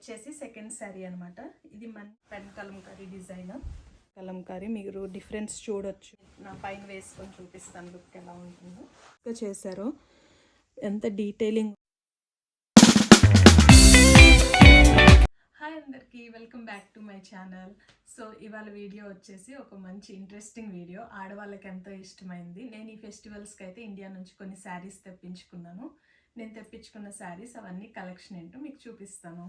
వచ్చేసి సెకండ్ శారీ అనమాట ఇది మన పెన్ కలంకారీ డిజైన్. కలంకారీ మీరు డిఫరెన్స్ చూడొచ్చు. నా పైన వేసుకొని చూపిస్తాను లుక్ ఎలా ఉంటుందో. ఇంకా చేశారు. ఎంత డీటెయిలింగ్ హాయ్ అందరికీ welcome back to my channel. So ఇవాళ వీడియో వచ్చేసి ఒక మంచి ఇంట్రెస్టింగ్ వీడియో. ఆడవాళ్ళకి ఎంతో ఇష్టమైంది. నేను ఈ ఫెస్టివల్స్కి అయితే ఇండియా నుంచి కొన్ని శారీస్ తెప్పించుకున్నాను. నేను తెప్పించుకున్న శారీస్ అవన్నీ కలెక్షన్ ఏంటో మీకు చూపిస్తాను.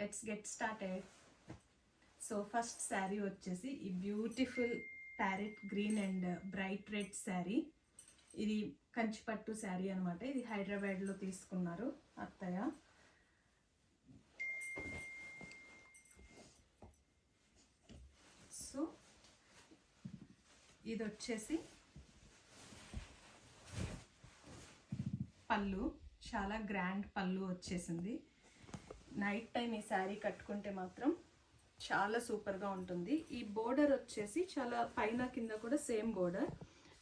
Let's get started so first sari వచ్చేసి ఈ beautiful parrot green and bright red sari ఇది కంచిపట్టు శారీ అనమాట ఇది హైదరాబాద్లో తీసుకున్నారు అత్తయ్య. సో ఇది వచ్చేసి పళ్ళు. చాలా గ్రాండ్ పళ్ళు వచ్చేసింది. నైట్ టైం ఈ శారీ కట్టుకుంటే మాత్రం చాలా సూపర్గా ఉంటుంది. ఈ బోర్డర్ వచ్చేసి చాలా పైన కింద కూడా సేమ్ బోర్డర్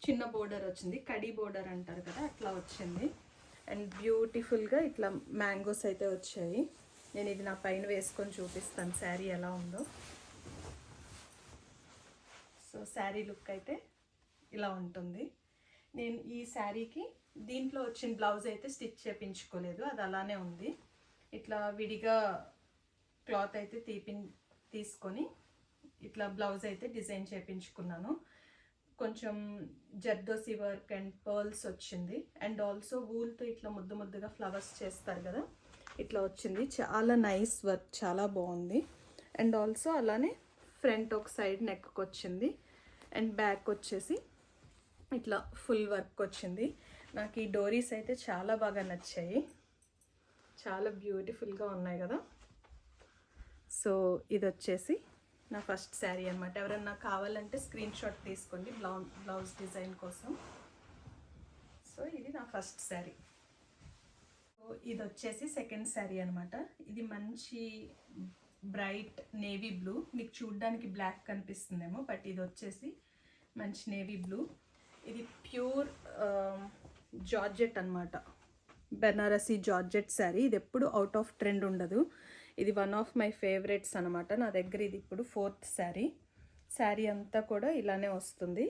చిన్న బోర్డర్ వచ్చింది. కడి బోర్డర్ అంటారు కదా అట్లా వచ్చింది. అండ్ బ్యూటిఫుల్గా ఇట్లా మ్యాంగోస్ అయితే వచ్చాయి. నేను ఇది నా పైన వేసుకొని చూపిస్తాను శారీ ఎలా ఉందో. సో శారీ లుక్ అయితే ఇలా ఉంటుంది. నేను ఈ శారీకి దీంట్లో వచ్చిన బ్లౌజ్ అయితే స్టిచ్ చేపించుకోలేదు అది అలానే ఉంది. ఇట్లా విడిగా క్లాత్ అయితే తీపి తీసుకొని ఇట్లా బ్లౌజ్ అయితే డిజైన్ చేపించుకున్నాను. కొంచెం జర్దోసి వర్క్ అండ్ పర్ల్స్ వచ్చింది. అండ్ ఆల్సో వూల్తో ఇట్లా ముద్దు ముద్దుగా ఫ్లవర్స్ చేస్తారు కదా ఇట్లా వచ్చింది. చాలా నైస్ వర్క్ చాలా బాగుంది. అండ్ ఆల్సో అలానే ఫ్రంట్ ఒక సైడ్ నెక్కి వచ్చింది. అండ్ బ్యాక్ వచ్చేసి ఇట్లా ఫుల్ వర్క్ వచ్చింది. నాకు ఈ డోరీస్ అయితే చాలా బాగా నచ్చాయి. చాలా బ్యూటిఫుల్గా ఉన్నాయి కదా. సో ఇది వచ్చేసి నా ఫస్ట్ శారీ అనమాట ఎవరన్నా కావాలంటే స్క్రీన్ షాట్ తీసుకోండి బ్లౌజ్ బ్లౌజ్ డిజైన్ కోసం. సో ఇది నా ఫస్ట్ శారీ. సో ఇది వచ్చేసి సెకండ్ శారీ అనమాట ఇది మంచి బ్రైట్ నేవీ బ్లూ. మీకు చూడ్డానికి బ్లాక్ కనిపిస్తుందేమో బట్ ఇది వచ్చేసి మంచి నేవీ బ్లూ. ఇది ప్యూర్ జార్జెట్ అనమాట బెనారసీ జార్జెట్ శారీ. ఇది ఎప్పుడు అవుట్ ఆఫ్ ట్రెండ్ ఉండదు. ఇది వన్ ఆఫ్ మై ఫేవరెట్స్ అనమాట నా దగ్గర ఇది ఇప్పుడు ఫోర్త్ శారీ. శారీ అంతా కూడా ఇలానే వస్తుంది.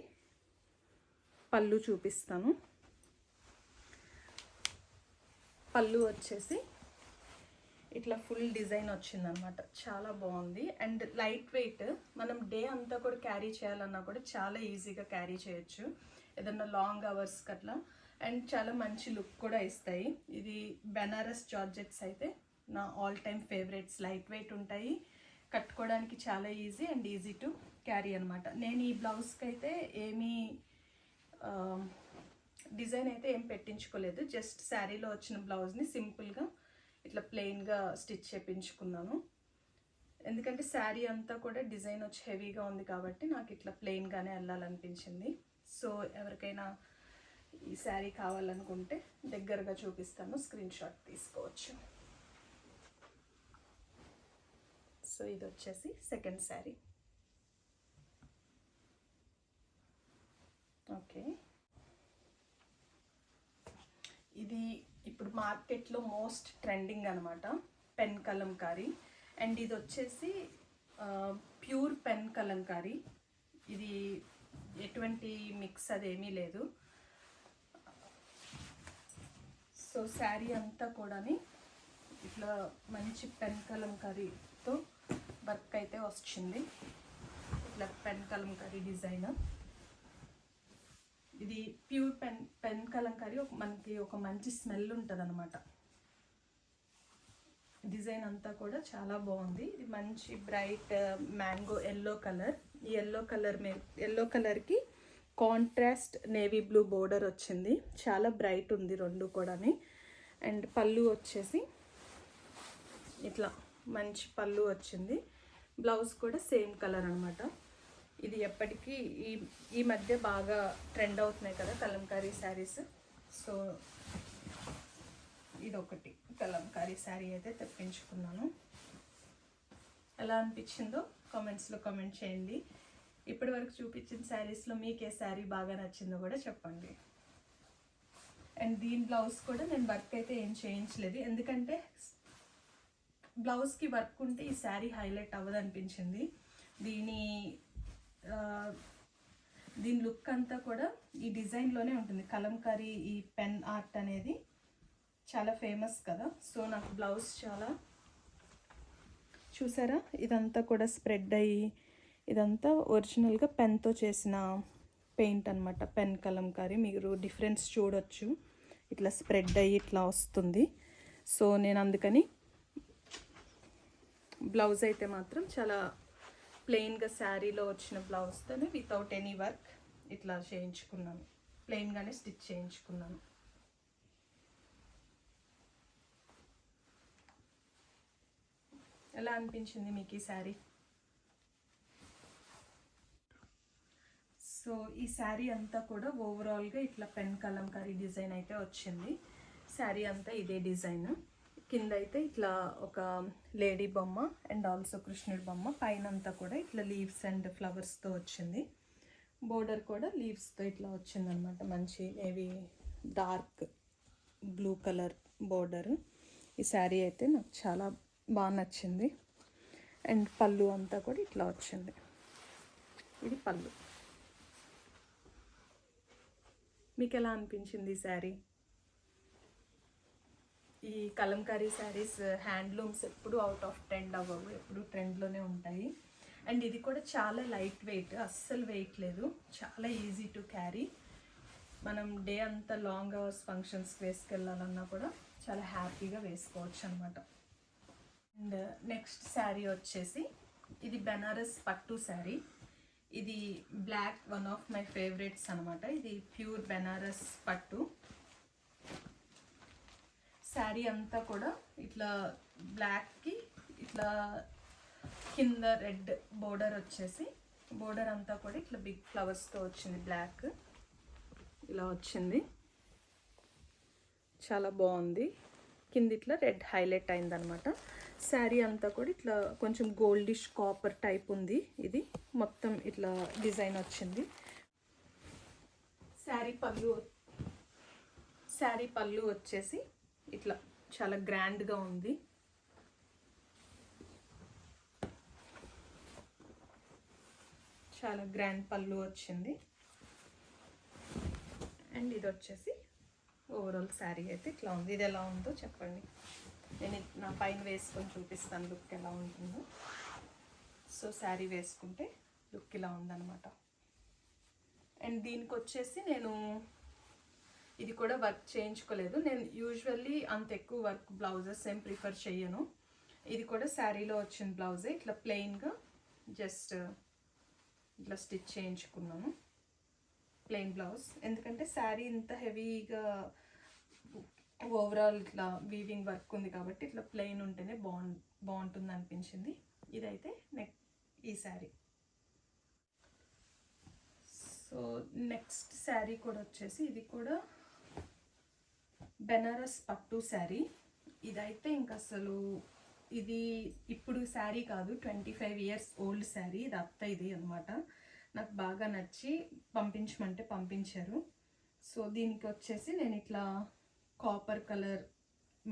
పళ్ళు చూపిస్తాను. పళ్ళు వచ్చేసి ఇట్లా ఫుల్ డిజైన్ వచ్చిందనమాట చాలా బాగుంది. అండ్ లైట్ వెయిట్ మనం డే అంతా కూడా క్యారీ చేయాలన్నా కూడా చాలా ఈజీగా క్యారీ చేయొచ్చు. ఏదన్నా లాంగ్ అవర్స్కి అట్లా అండ్ చాలా మంచి లుక్ కూడా ఇస్తాయి. ఇది బెనారస్ జార్జెట్స్ అయితే నా all time favourites light weight ఉంటాయి. కట్టుకోవడానికి చాలా easy and easy to carry అనమాట నేను ఈ బ్లౌజ్కి అయితే ఏమీ డిజైన్ అయితే ఏం పెట్టించుకోలేదు. జస్ట్ శారీలో వచ్చిన బ్లౌజ్ని సింపుల్గా ఇట్లా ప్లెయిన్గా స్టిచ్ చేపించుకున్నాను. ఎందుకంటే శారీ అంతా కూడా డిజైన్ వచ్చి హెవీగా ఉంది కాబట్టి నాకు ఇట్లా ప్లెయిన్గానే వెళ్ళాలనిపించింది సో ఎవరికైనా ఈ శారీ కావాలనుకుంటే దగ్గరగా చూపిస్తాను స్క్రీన్ షాట్ తీసుకోవచ్చు. సో ఇది వచ్చేసి సెకండ్ శారీ. ఓకే. ఇది ఇప్పుడు మార్కెట్లో మోస్ట్ ట్రెండింగ్ అనమాట పెన్ కలంకారీ. అండ్ ఇది వచ్చేసి ప్యూర్ పెన్ కలంకారీ. ఇది ఎటువంటి మిక్స్ అదేమీ లేదు. సో శారీ అంతా కూడాని ఇట్లా మంచి పెన్ కలంకారీతో వర్క్ అయితే వచ్చింది ఇట్లా పెన్ కలంకారీ డిజైన్. ఇది ప్యూర్ పెన్ పెన్ కలంకారీ ఒక మనకి ఒక మంచి స్మెల్ ఉంటుంది అనమాట డిజైన్ అంతా కూడా చాలా బాగుంది. ఇది మంచి బ్రైట్ మ్యాంగో ఎల్లో కలర్. ఈ ఎల్లో కలర్ మే ఎల్లో కలర్కి కాంట్రాస్ట్ నేవీ బ్లూ బోర్డర్ వచ్చింది. చాలా బ్రైట్ ఉంది రెండు కూడాని. అండ్ పళ్ళు వచ్చేసి ఇట్లా మంచి పళ్ళు వచ్చింది. బ్లౌజ్ కూడా సేమ్ కలర్ అనమాట ఇది ఎప్పటికీ ఈ ఈ మధ్య బాగా ట్రెండ్ అవుతున్నాయి కదా కలంకారీ శారీస్. సో ఇది ఒకటి కలంకారీ శారీ అయితే తెప్పించుకున్నాను. ఎలా అనిపించిందో కామెంట్స్లో కామెంట్ చేయండి. ఇప్పటి వరకు చూపించిన శారీస్లో మీకు ఏ శారీ బాగా నచ్చిందో కూడా చెప్పండి. అండ్ దీని బ్లౌజ్ కూడా నేను వర్క్ అయితే ఏం చేయించలేదు. ఎందుకంటే బ్లౌజ్కి వర్క్ ఉంటే ఈ శారీ హైలైట్ అవ్వదు అనిపించింది. దీని దీని లుక్ అంతా కూడా ఈ డిజైన్లోనే ఉంటుంది. కలంకారీ ఈ పెన్ ఆర్ట్ అనేది చాలా ఫేమస్ కదా. సో నాకు బ్లౌజ్ చాలా చూసారా? ఇదంతా కూడా స్ప్రెడ్ అయ్యి ఇదంతా ఒరిజినల్గా పెన్తో చేసిన పెయింట్ అనమాట పెన్ కలంకారీ. మీరు డిఫరెన్స్ చూడొచ్చు. ఇట్లా స్ప్రెడ్ అయ్యి ఇట్లా వస్తుంది. సో నేను అందుకని బ్లౌజ్ అయితే మాత్రం చాలా ప్లెయిన్గా శారీలో వచ్చిన బ్లౌజ్తోనే వితౌట్ ఎనీ వర్క్ ఇట్లా చేయించుకున్నాను. ప్లెయిన్గానే స్టిచ్ చేయించుకున్నాను. ఎలా అనిపించింది మీకు ఈ శారీ? సో ఈ శారీ అంతా కూడా ఓవరాల్గా ఇట్లా పెన్ కలంకారీ డిజైన్ అయితే వచ్చింది. శారీ అంతా ఇదే డిజైన్. కింద అయితే ఇట్లా ఒక లేడీ బొమ్మ అండ్ ఆల్సో కృష్ణుడి బొమ్మ. పైన అంతా కూడా ఇట్లా లీవ్స్ అండ్ ఫ్లవర్స్తో వచ్చింది. బోర్డర్ కూడా లీవ్స్తో ఇట్లా వచ్చింది అనమాట మంచి navy dark blue colour border ఈ శారీ అయితే నాకు చాలా బాగా నచ్చింది. అండ్ పళ్ళు అంతా కూడా ఇట్లా వచ్చింది. ఇది పళ్ళు. మీకు ఎలా అనిపించింది ఈ శారీ? ఈ కలంకారీ శారీస్ హ్యాండ్లూమ్స్ ఎప్పుడు అవుట్ ఆఫ్ ట్రెండ్ అవ్వవు ఎప్పుడు ట్రెండ్లోనే ఉంటాయి. అండ్ ఇది కూడా చాలా లైట్ వెయిట్ అస్సలు వెయిట్ లేదు. చాలా ఈజీ టు క్యారీ మనం డే అంతా లాంగ్ అవర్స్ ఫంక్షన్స్కి వేసుకెళ్ళాలన్నా కూడా చాలా హ్యాపీగా వేసుకోవచ్చు అనమాట అండ్ నెక్స్ట్ శారీ వచ్చేసి ఇది బెనారస్ పట్టు శారీ. ఇది black one of my favourites అనమాట ఇది ప్యూర్ బెనారస్ పట్టు. శారీ అంతా కూడా ఇట్లా బ్లాక్కి ఇట్లా కింద రెడ్ బోర్డర్ వచ్చేసి బోర్డర్ అంతా కూడా ఇట్లా బిగ్ ఫ్లవర్స్తో వచ్చింది బ్లాక్. ఇలా వచ్చింది. చాలా బాగుంది. కింద ఇట్లా రెడ్ హైలైట్ అయిందనమాట శారీ అంతా కూడా ఇట్లా కొంచెం గోల్డిష్ కాపర్ టైప్ ఉంది ఇది. మొత్తం ఇట్లా డిజైన్ వచ్చింది. శారీ పళ్ళు శారీ పళ్ళు వచ్చేసి ఇట్లా చాలా గ్రాండ్గా ఉంది. చాలా గ్రాండ్ పళ్ళు వచ్చింది. అండ్ ఇది వచ్చేసి ఓవరాల్ శారీ అయితే ఇట్లా ఉంది. ఇది ఎలా ఉందో చెప్పండి. నేను నా పైన వేసుకొని చూపిస్తాను లుక్ ఎలా ఉంటుందో. సో శారీ వేసుకుంటే లుక్ ఇలా ఉందన్నమాట. అండ్ దీనికి వచ్చేసి నేను ఇది కూడా వర్క్ చేయించుకోలేదు. నేను యూజువల్లీ అంత ఎక్కువ వర్క్ బ్లౌజెస్ ఏం ప్రిఫర్ చేయను ఇది కూడా శారీలో వచ్చిన బ్లౌజే. ఇట్లా ప్లెయిన్గా జస్ట్ ఇట్లా స్టిచ్ చేయించుకున్నాను. Plain blouse. ఎందుకంటే శారీ ఇంత హెవీగా ఓవరాల్ ఇట్లా వీవింగ్ వర్క్ ఉంది కాబట్టి ఇట్లా ప్లెయిన్ ఉంటేనే బాగు బాగుంటుంది అనిపించింది. ఇదైతే నెక్ ఈ శారీ సో నెక్స్ట్ శారీ కూడా వచ్చేసి ఇది కూడా బెనారస్ పట్టు శారీ ఇదైతే ఇంకా అసలు ఇది ఇప్పుడు శారీ కాదు twenty five years old sari ఇది అత్త ఇది అనమాట నాకు బాగా నచ్చి పంపించమంటే పంపించారు. సో దీనికి వచ్చేసి నేను ఇట్లా కాపర్ కలర్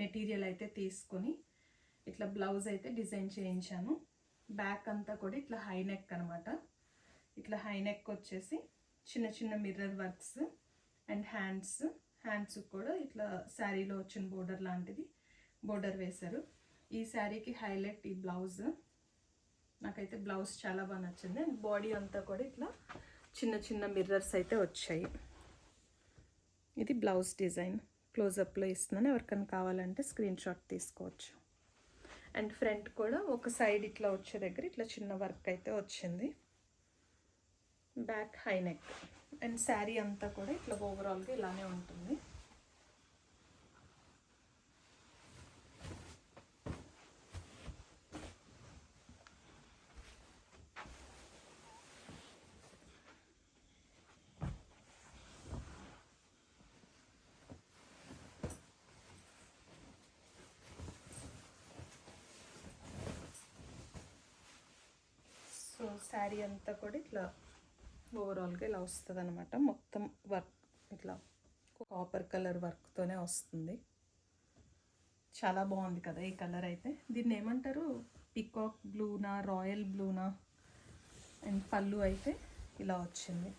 మెటీరియల్ అయితే తీసుకొని ఇట్లా బ్లౌజ్ అయితే డిజైన్ చేయించాను. బ్యాక్ అంతా కూడా ఇట్లా హై నెక్ అనమాట ఇట్లా హై నెక్ వచ్చేసి చిన్న చిన్న mirror works and hands hands కూడా ఇట్లా శారీలో వచ్చిన బోర్డర్ లాంటిది బోర్డర్ వేశారు. ఈ శారీకి హైలైట్ ఈ బ్లౌజ్ నాకైతే బ్లౌజ్ చాలా బాగా నచ్చింది. అండ్ బాడీ అంతా కూడా ఇట్లా చిన్న చిన్న మిర్రర్స్ అయితే వచ్చాయి. ఇది బ్లౌజ్ డిజైన్ క్లోజప్లో ఇస్తున్నాను. ఎవరికైనా కావాలంటే స్క్రీన్ షాట్ తీసుకోవచ్చు. అండ్ ఫ్రంట్ కూడా ఒక సైడ్ ఇట్లా వచ్చే దగ్గర ఇట్లా చిన్న వర్క్ అయితే వచ్చింది. Back high neck and sari అంతా కూడా ఇట్లా ఓవరాల్గా ఇలానే ఉంటుంది సో శారీ అంతా కూడా ఇట్లా ఓవరాల్గా ఇలా వస్తుంది అనమాట మొత్తం వర్క్ ఇట్లా కాపర్ కలర్ వర్క్తోనే వస్తుంది. చాలా బాగుంది కదా ఈ కలర్ అయితే. దీన్ని ఏమంటారు? పికాక్ బ్లూనా రాయల్ బ్లూనా అండ్ పళ్ళు అయితే ఇలా వచ్చింది.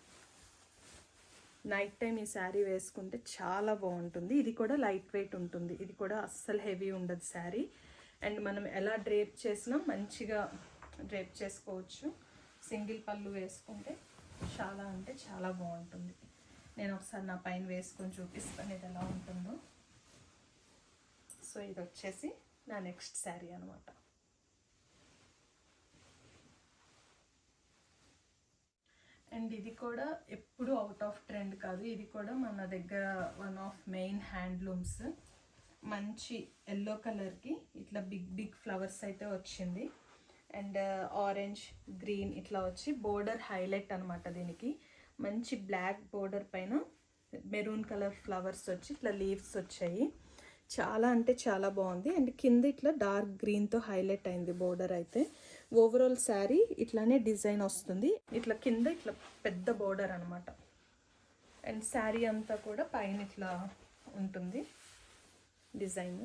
నైట్ టైం ఈ శారీ వేసుకుంటే చాలా బాగుంటుంది. ఇది కూడా లైట్ వెయిట్ ఉంటుంది. ఇది కూడా అస్సలు హెవీ ఉండదు శారీ. అండ్ మనం ఎలా డ్రేప్ చేసినా మంచిగా డ్రేప్ చేసుకోవచ్చు. సింగిల్ పళ్ళు వేసుకుంటే చాలా అంటే చాలా బాగుంటుంది. నేను ఒకసారి నా పైన వేసుకొని చూపిస్తాను ఇది ఎలా ఉంటుందో. సో ఇది వచ్చేసి నా నెక్స్ట్ శారీ అనమాట అండ్ ఇది కూడా ఎప్పుడు అవుట్ ఆఫ్ ట్రెండ్ కాదు. ఇది కూడా మన దగ్గర వన్ ఆఫ్ మెయిన్ హ్యాండ్లూమ్స్ మంచి ఎల్లో కలర్కి ఇట్లా బిగ్ బిగ్ ఫ్లవర్స్ అయితే వచ్చింది. అండ్ uh, ఆరెంజ్ గ్రీన్ ఇట్లా వచ్చి బోర్డర్ హైలైట్ అనమాట దీనికి. మంచి బ్లాక్ బోర్డర్ పైన మెరూన్ కలర్ ఫ్లవర్స్ వచ్చి ఇట్లా లీవ్స్ వచ్చాయి. చాలా అంటే చాలా బాగుంది. అండ్ కింద ఇట్లా డార్క్ గ్రీన్తో హైలైట్ అయింది బోర్డర్ అయితే. ఓవరాల్ శారీ ఇట్లానే డిజైన్ వస్తుంది. ఇట్లా కింద ఇట్లా పెద్ద బోర్డర్ అనమాట అండ్ శారీ అంతా కూడా పైన ఇట్లా ఉంటుంది. డిజైన్.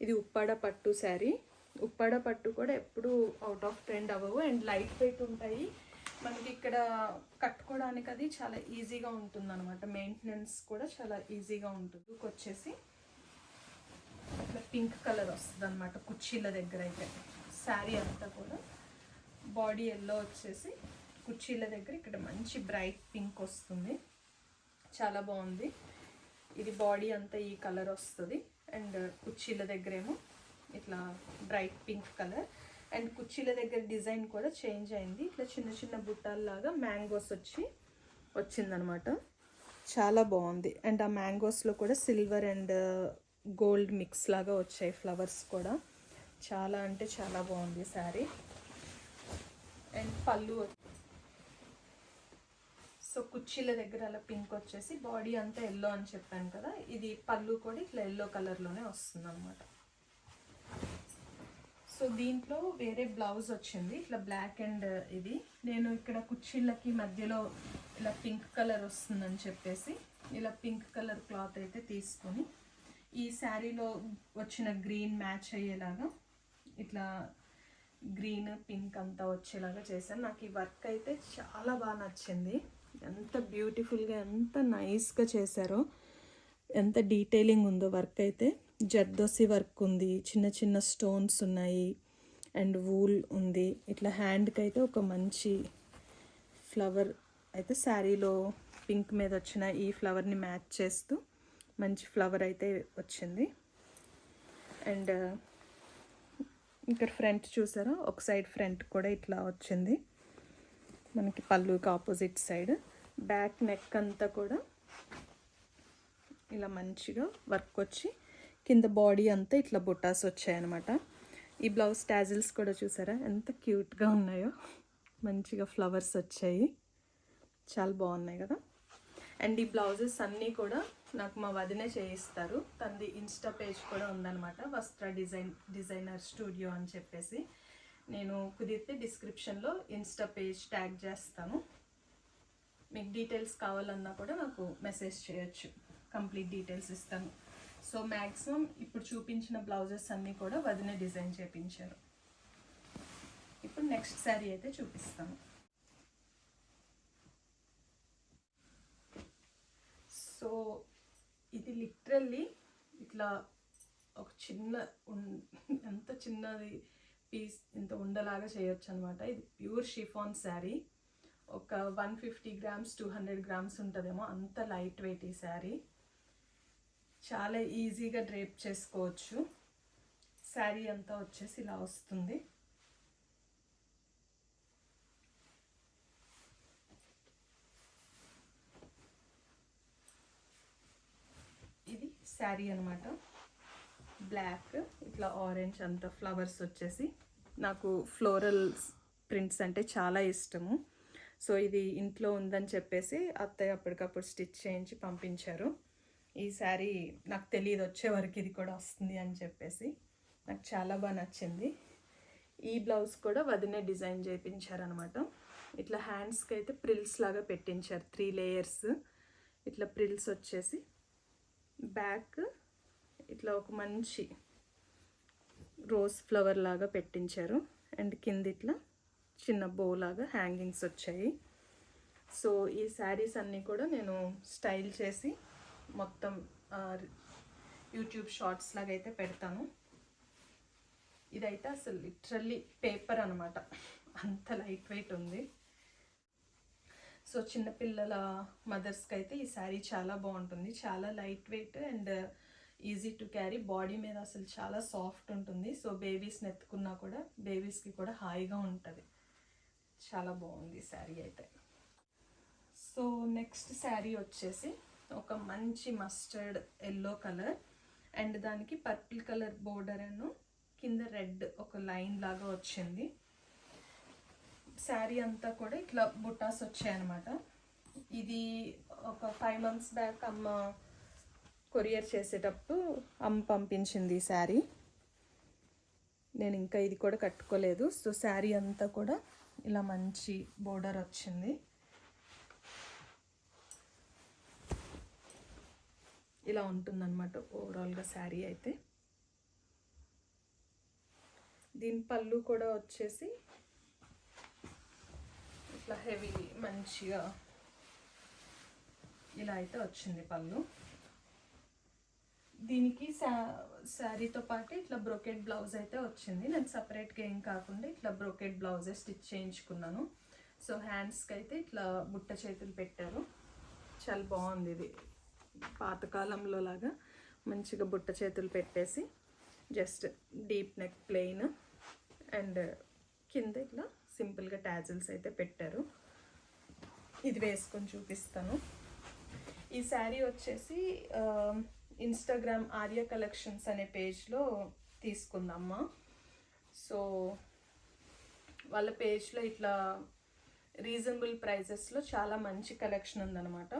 ఇది ఉప్పాడ పట్టు శారీ ఉప్పాడ పట్టు కూడా ఎప్పుడు అవుట్ ఆఫ్ ట్రెండ్ అవ్వవు. అండ్ లైట్ వెయిట్ ఉంటాయి. మనకి ఇక్కడ కట్టుకోవడానికి అది చాలా ఈజీగా ఉంటుంది అనమాట మెయింటెనెన్స్ కూడా చాలా ఈజీగా ఉంటుంది. వచ్చేసి ఇట్లా పింక్ కలర్ వస్తుంది అనమాట కుర్చీల దగ్గర అయితే. శారీ అంతా కూడా బాడీ ఎల్లో వచ్చేసి కుర్చీల దగ్గర ఇక్కడ మంచి బ్రైట్ పింక్ వస్తుంది. చాలా బాగుంది. ఇది బాడీ అంతా ఈ కలర్ వస్తుంది. అండ్ కుర్చీల దగ్గరేమో ఇట్లా బ్రైట్ పింక్ కలర్ అండ్ కుర్చీల దగ్గర డిజైన్ కూడా చేంజ్ అయింది. ఇట్లా చిన్న చిన్న బుట్టాల్లాగా మ్యాంగోస్ వచ్చి వచ్చిందనమాట. చాలా బాగుంది. అండ్ ఆ మ్యాంగోస్లో కూడా సిల్వర్ అండ్ గోల్డ్ మిక్స్ లాగా వచ్చాయి ఫ్లవర్స్ కూడా. చాలా అంటే చాలా బాగుంది శారీ అండ్ పళ్ళు సో కుర్చీల దగ్గర అలా పింక్ వచ్చేసి బాడీ అంతా ఎల్లో అని చెప్పాను కదా ఇది పళ్ళు కూడా ఇట్లా ఎల్లో కలర్లోనే వస్తుంది అనమాట సో దీంట్లో వేరే బ్లౌజ్ వచ్చింది. ఇట్లా బ్లాక్ అండ్ uh, ఇది. నేను ఇక్కడ కుర్చీలకి మధ్యలో ఇలా పింక్ కలర్ వస్తుందని చెప్పేసి ఇలా పింక్ కలర్ క్లాత్ అయితే తీసుకొని ఈ శారీలో వచ్చిన గ్రీన్ మ్యాచ్ అయ్యేలాగా ఇట్లా గ్రీన్ పింక్ అంతా వచ్చేలాగా చేశాను. నాకు ఈ వర్క్ అయితే చాలా బాగా నచ్చింది. ఎంత బ్యూటిఫుల్గా ఎంత నైస్గా చేశారో ఎంత డీటెయిలింగ్ ఉందో వర్క్ అయితే. జర్దోసి వర్క్ ఉంది చిన్న చిన్న స్టోన్స్ ఉన్నాయి అండ్ వూల్ ఉంది. ఇట్లా హ్యాండ్కి అయితే ఒక మంచి ఫ్లవర్ అయితే శారీలో పింక్ మీద వచ్చిన ఈ ఫ్లవర్ని మ్యాచ్ చేస్తూ మంచి ఫ్లవర్ అయితే వచ్చింది. అండ్ ఇక్కడ ఫ్రంట్ చూసారా? ఒక సైడ్ ఫ్రంట్ కూడా ఇట్లా వచ్చింది. మనకి పళ్ళుకి ఆపోజిట్ సైడ్. బ్యాక్ నెక్ అంతా కూడా ఇలా మంచిగా వర్క్ వచ్చి కింద బాడీ అంతా ఇట్లా బొటాస్ వచ్చాయన్నమాట. ఈ బ్లౌజ్ టాజిల్స్ కూడా చూసారా? ఎంత క్యూట్గా ఉన్నాయో. మంచిగా ఫ్లవర్స్ వచ్చాయి. చాలా బాగున్నాయి కదా. అండ్ ఈ బ్లౌజెస్ అన్నీ కూడా నాకు మా వదినే చేయిస్తారు. తనది ఇన్స్టా పేజ్ కూడా ఉందన్నమాట. వస్త్ర డిజైన్ డిజైనర్ స్టూడియో అని చెప్పేసి. నేను కుదిరితే డిస్క్రిప్షన్లో ఇన్స్టా పేజ్ ట్యాగ్ చేస్తాను. మీకు డీటెయిల్స్ కావాలన్నా కూడా నాకు మెసేజ్ చేయొచ్చు. కంప్లీట్ డీటెయిల్స్ ఇస్తాను. సో మ్యాక్సిమం ఇప్పుడు చూపించిన బ్లౌజెస్ అన్నీ కూడా వదిన డిజైన్ చేపించారు. ఇప్పుడు నెక్స్ట్ శారీ అయితే చూపిస్తాను. సో ఇది లిటరల్లీ ఇట్లా ఒక చిన్న ఎంత చిన్నది పీస్ ఇంత ఉండలాగా చేయొచ్చు అనమాట ఇది ప్యూర్ షిఫాన్ శారీ. ఒక one fifty grams two hundred grams ఉంటుందేమో అంత లైట్ వెయిట్ ఈ శారీ. చాలా ఈజీగా డ్రేప్ చేసుకోవచ్చు. శారీ అంతా వచ్చేసి ఇలా వస్తుంది. ఇది శారీ అనమాట బ్లాక్ ఇట్లా ఆరెంజ్ అంత ఫ్లవర్స్ వచ్చేసి. నాకు ఫ్లోరల్ ప్రింట్స్ అంటే చాలా ఇష్టము. సో ఇది ఇంట్లో ఉందని చెప్పేసి అత్తయ్య అప్పటికప్పుడు స్టిచ్ చేయించి పంపించారు. ఈ శారీ నాకు తెలియదు వచ్చే వరకు ఇది కూడా వస్తుంది అని చెప్పేసి నాకు చాలా బాగా నచ్చింది. ఈ బ్లౌజ్ కూడా వదినే డిజైన్ చేయించారనమాట ఇట్లా హ్యాండ్స్కి అయితే ప్రిల్స్ లాగా పెట్టించారు త్రీ లేయర్స్ ఇట్లా ప్రిల్స్ వచ్చేసి బ్యాక్ ఇట్లా ఒక మంచి రోజ్ ఫ్లవర్ లాగా పెట్టించారు. అండ్ కింద ఇట్లా చిన్న బో లాగా హ్యాంగింగ్స్ వచ్చాయి. సో ఈ శారీస్ అన్నీ కూడా నేను స్టైల్ చేసి మొత్తం యూట్యూబ్ షార్ట్స్ లాగా అయితే పెడతాను. ఇదైతే అసలు లిటరల్లీ పేపర్ అనమాట అంత లైట్ వెయిట్ ఉంది. సో చిన్నపిల్లల మదర్స్కి అయితే ఈ శారీ చాలా బాగుంటుంది. చాలా light weight and easy to carry body మీద అసలు చాలా సాఫ్ట్ ఉంటుంది. సో బేబీస్ని ఎత్తుకున్నా కూడా బేబీస్కి కూడా హాయిగా ఉంటుంది. చాలా బాగుంది శారీ అయితే. సో నెక్స్ట్ శారీ వచ్చేసి ఒక మంచి మస్టర్డ్ ఎల్లో కలర్ అండ్ దానికి పర్పుల్ కలర్ బోర్డర్ అను కింద రెడ్ ఒక లైన్ లాగా వచ్చింది. శారీ అంతా కూడా ఇట్లా బుటాస్ వచ్చాయన్నమాట ఇది ఒక ఫైవ్ మంత్స్ బ్యాక్ అమ్మ కొరియర్ చేసేటప్పుడు అమ్మ పంపించింది ఈ శారీ. నేను ఇంకా ఇది కూడా కట్టుకోలేదు. సో శారీ అంతా కూడా ఇలా మంచి బోర్డర్ వచ్చింది. ఇలా ఉంటుందన్నమాట ఓవరాల్గా శారీ అయితే. దీని పళ్ళు కూడా వచ్చేసి ఇట్లా హెవీ మంచిగా ఇలా అయితే వచ్చింది పళ్ళు. దీనికి శా శారీతో పాటు ఇట్లా బ్రోకెట్ బ్లౌజ్ అయితే వచ్చింది. నేను సపరేట్గా ఏం కాకుండా ఇట్లా బ్రోకెట్ బ్లౌజే స్టిచ్ చేయించుకున్నాను. సో హ్యాండ్స్కి అయితే ఇట్లా బుట్ట చేతులు పెట్టారు. చాలా బాగుంది ఇది. పాతకాలంలో లాగా మంచిగా బుట్ట చేతులు పెట్టేసి just deep neck plain and కింద ఇట్లా సింపుల్గా ట్యాజిల్స్ అయితే పెట్టారు. ఇది వేసుకొని చూపిస్తాను. ఈ శారీ వచ్చేసి ఇన్స్టాగ్రామ్ ఆర్య కలెక్షన్స్ అనే పేజ్లో తీసుకుందమ్మ. సో వాళ్ళ పేజ్లో ఇట్లా రీజనబుల్ ప్రైజెస్లో చాలా మంచి కలెక్షన్ ఉందన్నమాట.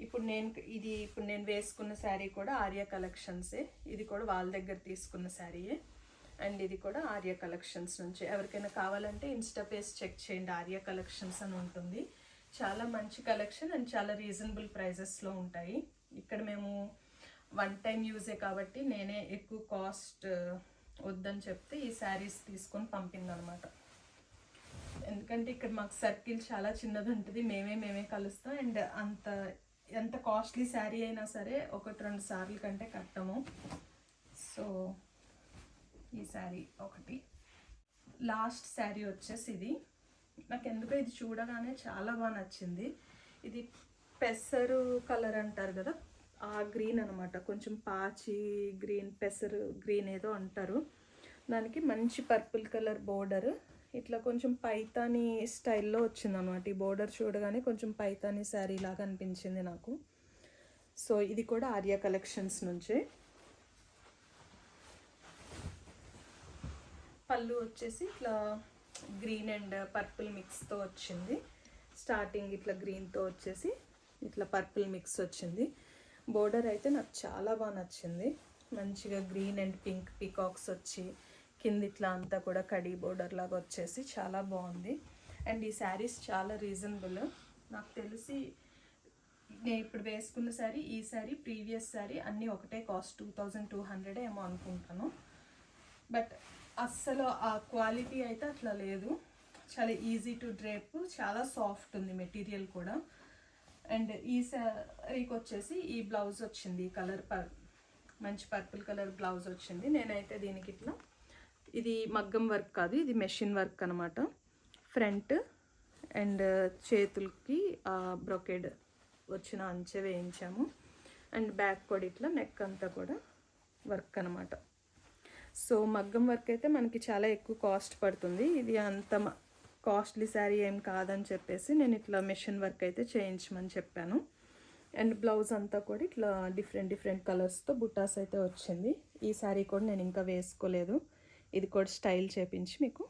ఇప్పుడు నేను ఇది ఇప్పుడు నేను వేసుకున్న శారీ కూడా ఆర్య కలెక్షన్సే. ఇది కూడా వాళ్ళ దగ్గర తీసుకున్న శారీయే. అండ్ ఇది కూడా ఆర్య కలెక్షన్స్ నుంచి. ఎవరికైనా కావాలంటే ఇన్స్టా పేజ్ చెక్ చేయండి. ఆర్య కలెక్షన్స్ అని ఉంటుంది. చాలా మంచి కలెక్షన్ అండ్ చాలా రీజనబుల్ ప్రైజెస్లో ఉంటాయి. ఇక్కడ మేము వన్ టైం యూజే కాబట్టి నేనే ఎక్కువ కాస్ట్ వద్దని చెప్తే ఈ శారీస్ తీసుకొని పంపిందనమాట. ఎందుకంటే ఇక్కడ మాకు సర్కిల్ చాలా చిన్నది ఉంటుంది. మేమే మేమే కలుస్తాం. అండ్ అంత ఎంత కాస్ట్లీ శారీ అయినా సరే ఒకటి రెండు సార్లు కంటే కట్టము. సో ఈ శారీ ఒకటి. లాస్ట్ శారీ వచ్చేసి ఇది నాకు ఎందుకో ఇది చూడగానే చాలా బాగా నచ్చింది. ఇది పెసరు కలర్ అంటారు కదా ఆ గ్రీన్ అనమాట కొంచెం పాచి గ్రీన్ పెసరు గ్రీన్ ఏదో అంటారు. దానికి మంచి పర్పుల్ కలర్ బోర్డర్ ఇట్లా కొంచెం పైతాని స్టైల్లో వచ్చింది అనమాట ఈ బోర్డర్ చూడగానే కొంచెం పైతాని శారీ లాగా అనిపించింది నాకు. సో ఇది కూడా ఆర్య కలెక్షన్స్ నుంచే. పళ్ళు వచ్చేసి ఇట్లా గ్రీన్ అండ్ పర్పుల్ మిక్స్తో వచ్చింది. స్టార్టింగ్ ఇట్లా గ్రీన్తో వచ్చేసి ఇట్లా పర్పుల్ మిక్స్ వచ్చింది. బోర్డర్ అయితే నాకు చాలా బాగా నచ్చింది. మంచిగా గ్రీన్ అండ్ పింక్ పికాక్స్ వచ్చి కింద ఇట్లా అంతా కూడా కడీ బోర్డర్ లాగా వచ్చేసి చాలా బాగుంది. అండ్ ఈ శారీస్ చాలా రీజనబుల్. నాకు తెలిసి నేను ఇప్పుడు వేసుకున్న శారీ ఈ శారీ ప్రీవియస్ శారీ అన్నీ ఒకటే cost two thousand two hundred ఏమో అనుకుంటాను. బట్ అస్సలు ఆ క్వాలిటీ అయితే అట్లా లేదు. చాలా ఈజీ టు డ్రేప్ చాలా సాఫ్ట్ ఉంది మెటీరియల్ కూడా. అండ్ ఈ శారీకి వచ్చేసి ఈ బ్లౌజ్ వచ్చింది ఈ కలర్ పర్ మంచి పర్పుల్ కలర్ బ్లౌజ్ వచ్చింది. నేనైతే దీనికి ఇట్లా ఇది మగ్గం వర్క్ కాదు ఇది మెషిన్ వర్క్ అనమాట ఫ్రంట్ అండ్ చేతులకి బ్రొకెడ్ వచ్చిన అంచె వేయించాము. అండ్ బ్యాక్ కూడా ఇట్లా నెక్ అంతా కూడా వర్క్ అనమాట సో మగ్గం వర్క్ అయితే మనకి చాలా ఎక్కువ కాస్ట్ పడుతుంది. ఇది అంత కాస్ట్లీ శారీ ఏం కాదని చెప్పేసి నేను ఇట్లా మెషిన్ వర్క్ అయితే చేయించమని చెప్పాను. అండ్ బ్లౌజ్ అంతా కూడా ఇట్లా డిఫరెంట్ డిఫరెంట్ కలర్స్తో బుటాస్ అయితే వచ్చింది. ఈ శారీ కూడా నేను ఇంకా వేసుకోలేదు. ఇది కూడా స్టైల్ చేపించి మీకు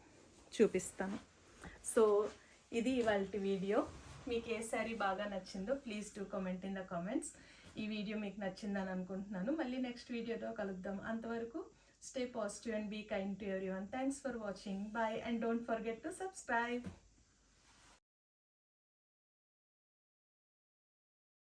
చూపిస్తాను. సో ఇది ఇవాళ వీడియో. మీకు ఏ శారీ బాగా నచ్చిందో please do comment in the comments. ఈ వీడియో మీకు నచ్చిందని అనుకుంటున్నాను. మళ్ళీ నెక్స్ట్ వీడియోతో కలుద్దాం. అంతవరకు stay positive and be kind to everyone thanks for watching bye and don't forget to subscribe